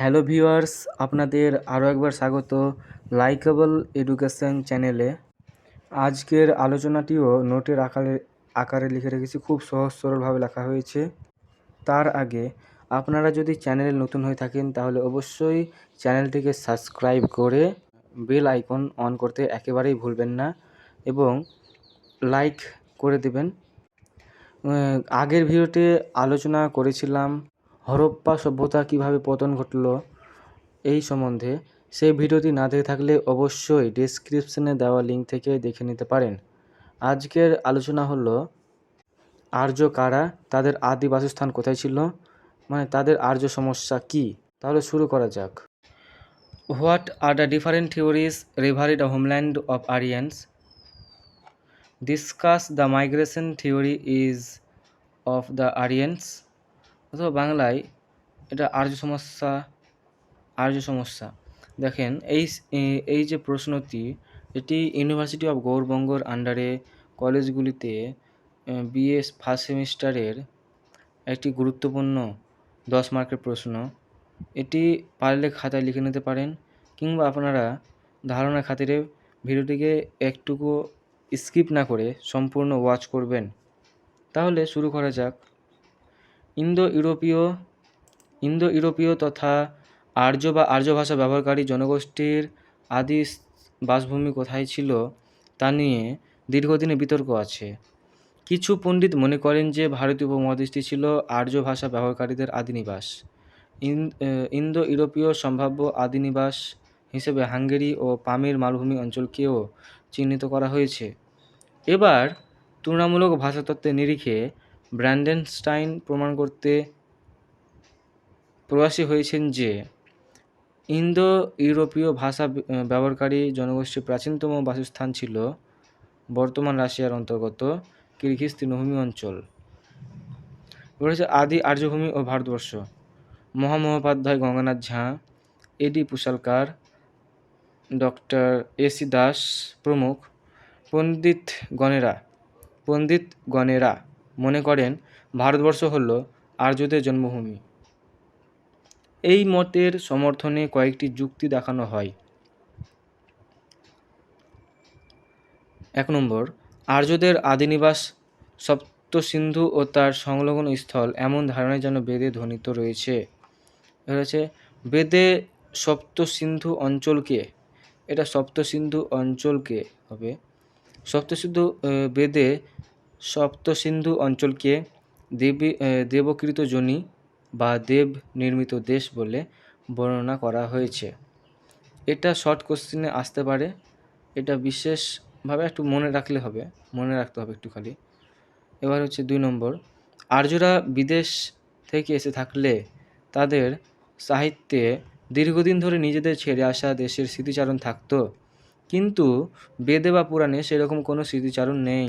Hello viewers, আপনাদের আরও একবার স্বাগত লাইকেবল এডুকেশন চ্যানেলে। আজকের আলোচনাটিও নোটের আকারে আকারে লিখে রেখেছি, খুব সহজ সরলভাবে লেখা হয়েছে। তার আগে আপনারা যদি চ্যানেলে নতুন হয়ে থাকেন, তাহলে অবশ্যই চ্যানেলটিকে সাবস্ক্রাইব করে বেল আইকন অন করতে একেবারেই ভুলবেন না এবং লাইক করে দেবেন। আগের ভিডিওতে আলোচনা করেছিলাম হরপ্পা সভ্যতা কীভাবে পতন ঘটলো এই সম্বন্ধে সেই ভিডিওটি না দেখে থাকলে অবশ্যই ডেসক্রিপশনে দেওয়া লিঙ্ক থেকে দেখে নিতে পারেন। আজকের আলোচনা হলো, আর্য কারা? তাদের আদি বাসস্থান কোথায় ছিল? মানে তাদের আর্য সমস্যা কি? তাহলে শুরু করা যাক। What are the different theories reverie the homeland of Aryans discuss the migration theory is of the Aryans অথবা বাংলায় এটা আর্য সমস্যা আর্য সমস্যা। দেখেন, এই এই যে প্রশ্নটি, এটি ইউনিভার্সিটি অফ গৌরবঙ্গর আন্ডারে কলেজগুলিতে বিএ ফার্স্ট সেমিস্টারের একটি গুরুত্বপূর্ণ দশ মার্কের প্রশ্ন। এটি পারলে খাতায় লিখে নিতে পারেন, কিংবা আপনারা ধারণা খাতিরে ভিডিওটিকে একটুকু স্কিপ না করে সম্পূর্ণ ওয়াচ করবেন। তাহলে শুরু করা যাক। ইন্দো ইউরোপীয় ইন্দো ইউরোপীয় তথা আর্য বা আর্য ভাষা ব্যবহারকারী জনগোষ্ঠীর আদি বাসভূমি কোথায় ছিল তা নিয়ে দীর্ঘদিনের বিতর্ক আছে। কিছু পণ্ডিত মনে করেন যে ভারতীয় উপমহাদেশটি ছিল আর্য ভাষা ব্যবহারকারীদের আদিনিবাস। ইন- ইন্দো ইউরোপীয় সম্ভাব্য আদিনিবাস হিসেবে হাঙ্গেরি ও পামির মালভূমি অঞ্চলকেও চিহ্নিত করা হয়েছে। এবার তুলনামূলক ভাষাতত্ত্বের নিরিখে ব্র্যান্ডেনস্টাইন প্রমাণ করতে প্রয়াসী হয়েছেন যে ইন্দো ইউরোপীয় ভাষা ব্যবহারকারী জনগোষ্ঠীর প্রাচীনতম বাসস্থান ছিল বর্তমান রাশিয়ার অন্তর্গত কিরগিজ তৃণভূমি অঞ্চল। রয়েছে আদি আর্যভূমি ও ভারতবর্ষ। মহামহোপাধ্যায় Ganganath Jha A D Pusalkar, doctor A C Das প্রমুখ পণ্ডিত গণেরা পণ্ডিত গণেরা মনে করেন, ভারতবর্ষ হল আর্যদের জন্মভূমি। এই মতের সমর্থনে কয়েকটি যুক্তি দেখানো হয়। এক নম্বর, আর্যদের আদিনিবাস সপ্তসিন্ধু ও তার সংলগ্ন স্থল এমন ধারণায় যেন বেদে ধ্বনিত রয়েছে। হচ্ছে, বেদে সপ্তসিন্ধু অঞ্চলকে এটা সপ্তসিন্ধু অঞ্চলকে হবে? সপ্তসিন্ধু বেদে সপ্তসিন্ধু অঞ্চলকে দেবী দেবকৃত জনি বা দেব নির্মিত দেশ বলে বর্ণনা করা হয়েছে। এটা শর্ট কোশ্চেনে আসতে পারে। এটা বিশেষভাবে একটু মনে রাখলে হবে, মনে রাখতে হবে একটু খালি এবার হচ্ছে দুই নম্বর। আর্যরা বিদেশ থেকে এসে থাকলে তাদের সাহিত্যে দীর্ঘদিন ধরে নিজেদের ছেড়ে আসা দেশের স্মৃতিচারণ থাকতো। কিন্তু বেদে বা পুরাণে সেরকম কোনো স্মৃতিচারণ নেই।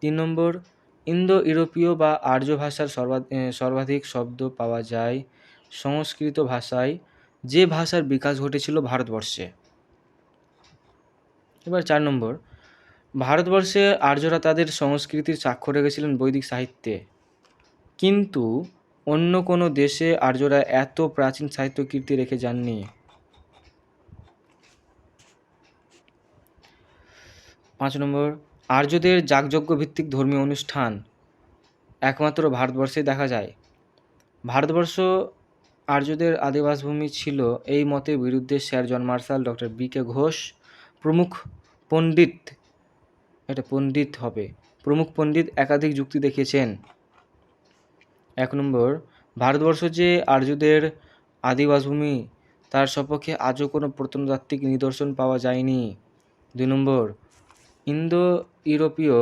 তিন নম্বর ইন্দো ইউরোপীয় বা আর্য ভাষার সর্বা- সর্বাধিক শব্দ পাওয়া যায় সংস্কৃত ভাষায়। যে ভাষার বিকাশ ঘটেছিল ভারতবর্ষে। এবার চার নম্বর, ভারতবর্ষে আর্যরা তাদের সংস্কৃতির স্বাক্ষর রেখেছিলেন বৈদিক সাহিত্যে। কিন্তু অন্য কোনো দেশে আর্যরা এত প্রাচীন সাহিত্য কীর্তি রেখে যাননি। পাঁচ নম্বর আর্যদের যাগযজ্ঞ ভিত্তিক ধর্মীয় অনুষ্ঠান একমাত্র ভারতবর্ষে দেখা যায়। ভারতবর্ষ আর্যদের আদিবাসভূমি ছিল এই মতের বিরুদ্ধে sir John Marshall doctor B K Ghosh, প্রমুখ পণ্ডিত, এটা পণ্ডিত হবে, প্রমুখ পণ্ডিত একাধিক যুক্তি দেখিয়েছেন। এক নম্বর, ভারতবর্ষ যে আর্যদের আদিবাসভূমি, তার সপক্ষে আজও কোনো প্রত্নতাত্ত্বিক নিদর্শন পাওয়া যায়নি। দুই নম্বর, ইন্দো ইউরোপীয়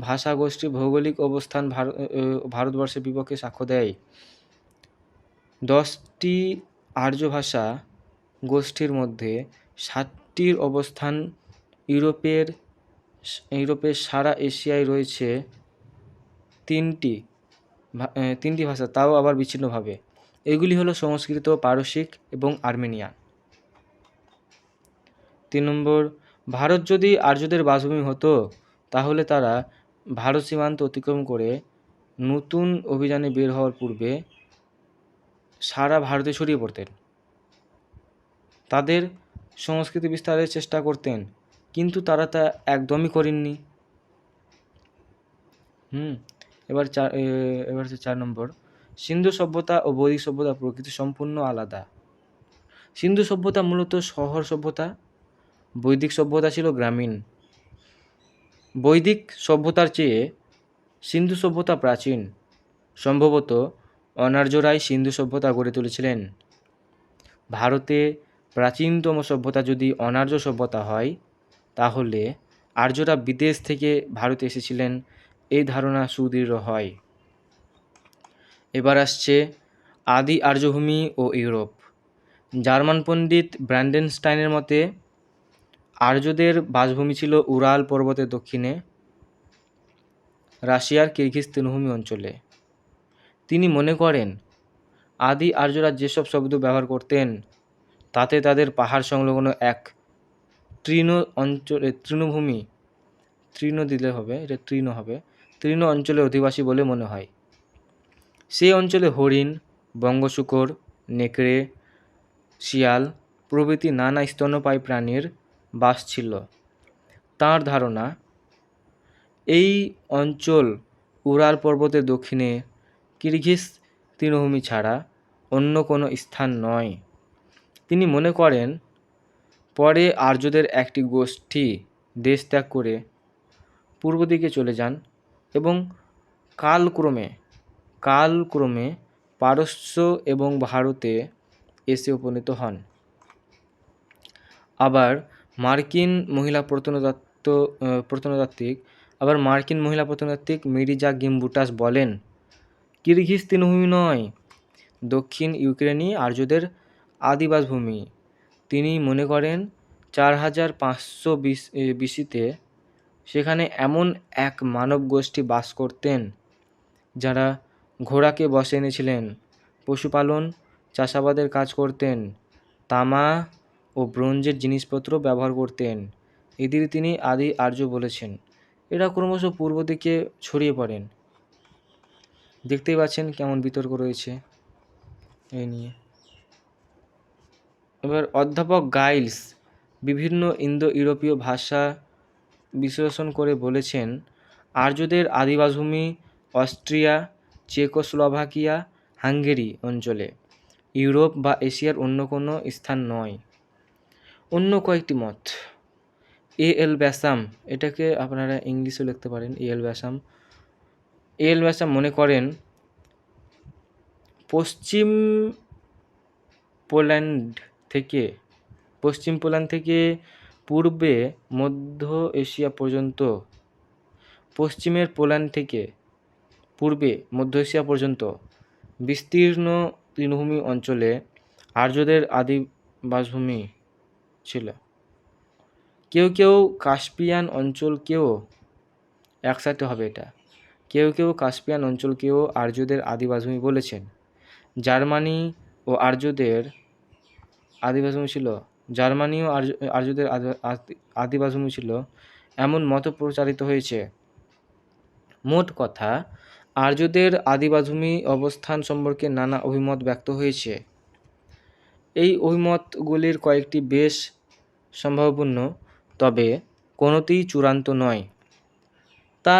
ভাষাগোষ্ঠী ভৌগোলিক অবস্থান ভার- ভারতবর্ষের বিপক্ষে সাক্ষ্য দেয়। দশটি আর্য ভাষা গোষ্ঠীর মধ্যে সাতটির অবস্থান ইউরোপের ইউরোপের সারা এশিয়ায় রয়েছে তিনটি তিনটি ভাষা, তাও আবার বিচ্ছিন্নভাবে। এগুলি হলো সংস্কৃত, পারসিক এবং আর্মেনিয়ান। তিন নম্বর ভারত যদি আর্যদের বাসভূমি হতো, তাহলে তারা ভারত সীমান্ত অতিক্রম করে নতুন অভিযানে বের হওয়ার পূর্বে সারা ভারতে ছড়িয়ে পড়তেন। তাদের সংস্কৃতি বিস্তারের চেষ্টা করতেন, কিন্তু তারা তা একদমই করেননি। হুম, এবার চার এবার হচ্ছে চার নম্বর। সিন্ধু সভ্যতা ও বৈদিক সভ্যতা প্রকৃতি সম্পূর্ণ আলাদা। সিন্ধু সভ্যতা মূলত শহর সভ্যতা বৈদিক সভ্যতা ছিল গ্রামীণ। বৈদিক সভ্যতার চেয়ে সিন্ধু সভ্যতা প্রাচীন। সম্ভবত অনার্যরাই সিন্ধু সভ্যতা গড়ে তুলেছিলেন। ভারতে প্রাচীনতম সভ্যতা যদি অনার্য সভ্যতা হয়, তাহলে আর্যরা বিদেশ থেকে ভারতে এসেছিলেন, এই ধারণা সুদৃঢ় হয়। এবার আসছে আদি আর্যভূমি ও ইউরোপ। জার্মান পণ্ডিত ব্র্যান্ডেনস্টাইনের মতে আর্যদের বাসভূমি ছিল উরাল পর্বতের দক্ষিণে, রাশিয়ার কিরগিজ তৃণভূমি অঞ্চলে। তিনি মনে করেন, আদি আর্যরা যেসব শব্দ ব্যবহার করতেন, তাতে তাদের পাহাড় সংলগ্ন এক তৃণ অঞ্চলে তৃণভূমি, তৃণ দিলে হবে, এটা তৃণ হবে, তৃণ অঞ্চলের অধিবাসী বলে মনে হয়। সেই অঞ্চলে হরিণ, বঙ্গশূকর, নেকড়ে, শিয়াল প্রভৃতি নানা স্তন্যপায়ী প্রাণীর বাস ছিল। তাঁর ধারণা, এই অঞ্চল উরাল পর্বতের দক্ষিণে কিরগিজ তৃণভূমি ছাড়া অন্য কোনো স্থান নয়। তিনি মনে করেন, পরে আর্যদের একটি গোষ্ঠী দেশ ত্যাগ করে পূর্ব দিকে চলে যান এবং কালক্রমে কালক্রমে পারস্য এবং ভারতে এসে উপনীত হন। আবার মার্কিন মহিলা প্রত্নতত্ত্ব প্রত্নতাত্ত্বিক, আবার মার্কিন মহিলা প্রত্নতাত্ত্বিক মিরিজা গিম্বুটাস বলেন কিরগিজ তৃণভূমি নয়, দক্ষিণ ইউক্রেনই আর্যদের আদিবাস ভূমি তিনি মনে করেন, চার হাজার পাঁচশো বিসিতে সেখানে এমন এক মানব গোষ্ঠী বাস করতেন, যারা ঘোড়াকে বসে এনেছিলেন, পশুপালন, চাষাবাদের কাজ করতেন, তামা ও ব্রোঞ্জের জিনিসপত্র ব্যবহার করতেন। এদের তিনি আদি আর্য বলেছেন। এরা ক্রমশ পূর্ব দিকে ছড়িয়ে পড়েন। দেখতেই পাচ্ছেন কেমন বিতর্ক রয়েছে এই নিয়ে। এবার অধ্যাপক গাইলস বিভিন্ন ইন্দো ইউরোপীয় ভাষা বিশ্লেষণ করে বলেছেন, আর্যদের আদিবাসভূমি অস্ট্রিয়া, চেকোস্লোভাকিয়া, হাঙ্গেরি অঞ্চলে। ইউরোপ বা এশিয়ার অন্য কোনো স্থান নয়। অন্য কয়েকটি মত। এ এল ব্যাসাম, এটাকে আপনারা ইংলিশেও লিখতে পারেন, এ এল ব্যাসাম। এ এল ব্যাসাম মনে করেন, পশ্চিম পোল্যান্ড থেকে, পশ্চিম পোল্যান্ড থেকে পূর্বে মধ্য এশিয়া পর্যন্ত, পশ্চিমের পোল্যান্ড থেকে পূর্বে মধ্য এশিয়া পর্যন্ত বিস্তীর্ণ তৃণভূমি অঞ্চলে আর্যদের আদি বাসভূমি ছিল। কেউ কেউ কাস্পিয়ান অঞ্চলকেও একসাথে হবে এটা। কেউ কেউ কাস্পিয়ান অঞ্চলকেও আর্যদের আদিবাসভূমি বলেছেন। জার্মানি ও আর্যদের আদিবাসভূমি ছিল। জার্মানি ও আর্য, আর্যদের আদি- আদি- আদিবাসভূমি ছিল। এমন মত প্রচারিত হয়েছে। মোট কথা, আর্যদের আদিবাসভূমি অবস্থান সম্পর্কে নানা অভিমত ব্যক্ত হয়েছে। এই অভিমতগুলির কয়েকটি বেশ সম্ভাবপূর্ণ, তবে কোনোটিই চূড়ান্ত নয়। তা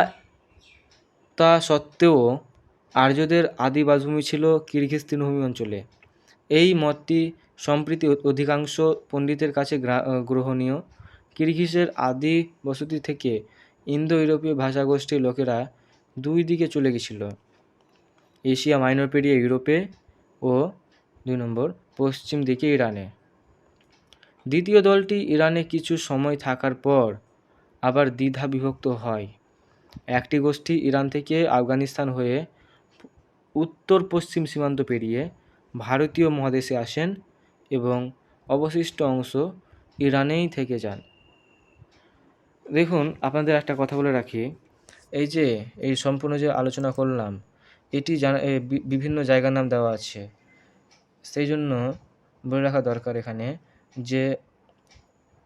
তা সত্ত্বেও আর্যদের আদি বাসভূমি ছিল কিরগিজ তৃণভূমি অঞ্চলে। এই মতটি সম্প্রতি অধিকাংশ পণ্ডিতের কাছে গ্রহণীয়। কিরগিজের আদি বসতি থেকে ইন্দো ইউরোপীয় ভাষাগোষ্ঠীর লোকেরা দুই দিকে চলে গেছিল। এশিয়া মাইনর পেরিয়ে ইউরোপে ও, দুই নম্বর, পশ্চিম দিকে ইরানে। দ্বিতীয় দলটি ইরানে কিছু সময় থাকার পর আবার দ্বিধা বিভক্ত হয়। একটি গোষ্ঠী ইরান থেকে আফগানিস্তান হয়ে উত্তর পশ্চিম সীমান্ত পেরিয়ে ভারতীয় মহাদেশে আসেন এবং অবশিষ্ট অংশ ইরানেই থেকে যান। দেখুন, আপনাদের একটা কথা বলে রাখি। এই যে, এই সম্পূর্ণ যে আলোচনা করলাম, এটি জানা বিভিন্ন জায়গার নাম দেওয়া আছে। সেই জন্য বলে রাখা দরকার এখানে। যে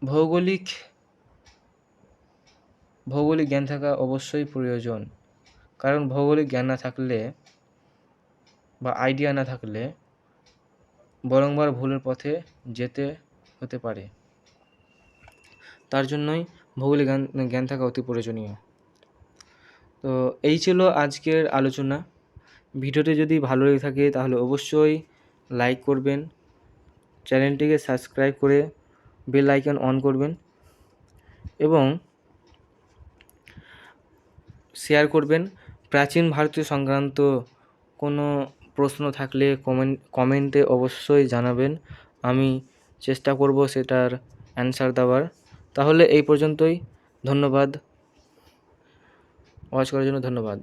ভৌগোলিক ভৌগোলিক জ্ঞান থাকা অবশ্যই প্রয়োজন। কারণ ভৌগোলিক জ্ঞান না থাকলে বা আইডিয়া না থাকলে বরংবার ভুলের পথে যেতে হতে পারে। তার জন্যই ভৌগোলিক জ্ঞান জ্ঞান থাকা অতি প্রয়োজনীয়। তো এই ছিল আজকের আলোচনা। ভিডিওটি যদি ভালো লেগে থাকে তাহলে অবশ্যই লাইক করবেন। চ্যানেলটিকে সাবস্ক্রাইব করে বেল আইকন অন করবেন এবং শেয়ার করবেন। প্রাচীন ভারতীয় সংক্রান্ত কোনো প্রশ্ন থাকলে কমেন্ট কমেন্টে অবশ্যই জানাবেন। আমি চেষ্টা করব সেটার অ্যান্সার দেওয়ার। তাহলে এই পর্যন্তই। ধন্যবাদ। ওয়াচ করার জন্য ধন্যবাদ।